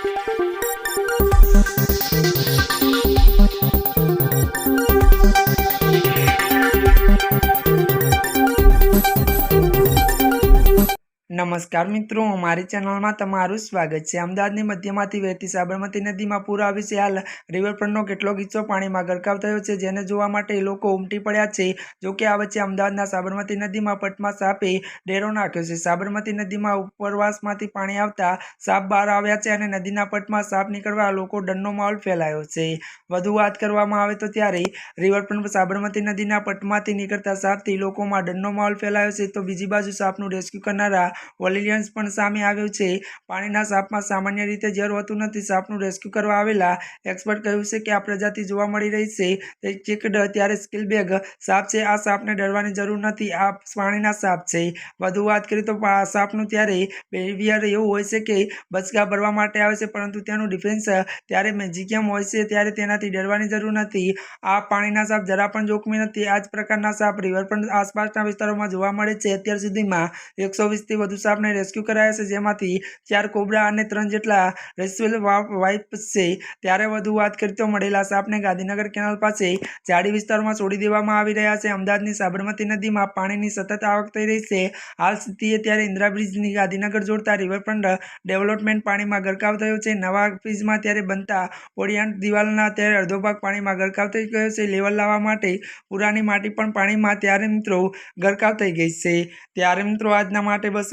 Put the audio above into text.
Thank you. નમસ્કાર મિત્રો અમારી ચેનલમાં તમારું સ્વાગત છે. અમદાવાદની મધ્યમાંથી વહેતી સાબરમતી નદીમાં પૂર આવ્યું છે. હાલ રિવરફ્રન્ટનો કેટલો ગીચો પાણીમાં ગરકાવ થયો છે. જેને જોવા માટે લોકો ઉમટી પડ્યા છે. જોકે આ વચ્ચે અમદાવાદના સાબરમતી નદીમાં પટમાં સાપે ડેરો નાખ્યો છે. સાબરમતી નદીમાં ઉપરવાસમાંથી પાણી આવતા સાપ બહાર આવ્યા છે અને નદીના પટમાં સાપ નીકળવા લોકો ડરનો માહોલ ફેલાયો છે. વધુ વાત કરવામાં આવે તો ત્યારે રિવરફ્રન્ટ સાબરમતી નદીના પટમાંથી નીકળતા સાપથી લોકોમાં ડરનો માહોલ ફેલાયો છે. તો બીજી બાજુ સાપનું રેસ્ક્યુ કરનારા વોલેરિયન્સ પણ સામે આવ્યું છે. પાણીના સાપમાં સામાન્ય રીતે ઝેર હોતું નથી. સાપનું રેસ્ક્યુ કરવા આવેલા એક્સપર્ટ કહ્યું છે કે આ પ્રજાતિ જોવા મળી રહી છે. તે ચીકડ ત્યારે સ્કિલબેગ સાપ છે. આ સાપને ડરવાની જરૂર નથી. આ પાણીના સાપ છે. વધુ વાત કરીએ તો સાપનું ત્યારે બિહેવિયર એવું હોય છે કે બચકા ભરવા માટે આવે છે, પરંતુ તેનું ડિફેન્સ ત્યારે મેજિકિયમ હોય છે. ત્યારે તેનાથી ડરવાની જરૂર નથી. આ પાણીના સાપ જરા પણ જોખમી નથી. આ જ પ્રકારના સાપ રિવરફ્રન્ટ આસપાસના વિસ્તારોમાં જોવા મળે છે. અત્યાર સુધીમાં એકસો વીસથી વધુ સાપને રેસ્ક્યુ કરાયા છે. જેમાંથી ચાર કોબરા અને ત્રણ જેટલા રેસ્ક્યુઅલ વાઇપ્સ છે. ત્યારે વધુ વાત કરીએ તો મળેલા સાપને ગાંધીનગર કેનાલ પાસે ઝાડી વિસ્તારમાં છોડી દેવામાં આવી રહ્યા છે. અમદાવાદની સાબરમતી નદીમાં પાણીની સતત આવક થઈ રહી છે. હાલ સ્થિતિએ ત્યારે ઇન્દિરા બ્રિજની ગાંધીનગર જોડતા રિવરફ્રન્ટ ડેવલપમેન્ટ પાણીમાં ગરકાવ થયો છે. નવા બ્રિજમાં ત્યારે બનતા ઓડિયાન્ટ દિવાલના ત્યારે અડધો ભાગ પાણીમાં ગરકાવ થઈ ગયો છે. લેવલ લાવવા માટે પુરાની માટી પણ પાણીમાં ત્યારે મિત્રો ગરકાવ થઈ ગઈ છે. ત્યારે મિત્રો આજના માટે બસ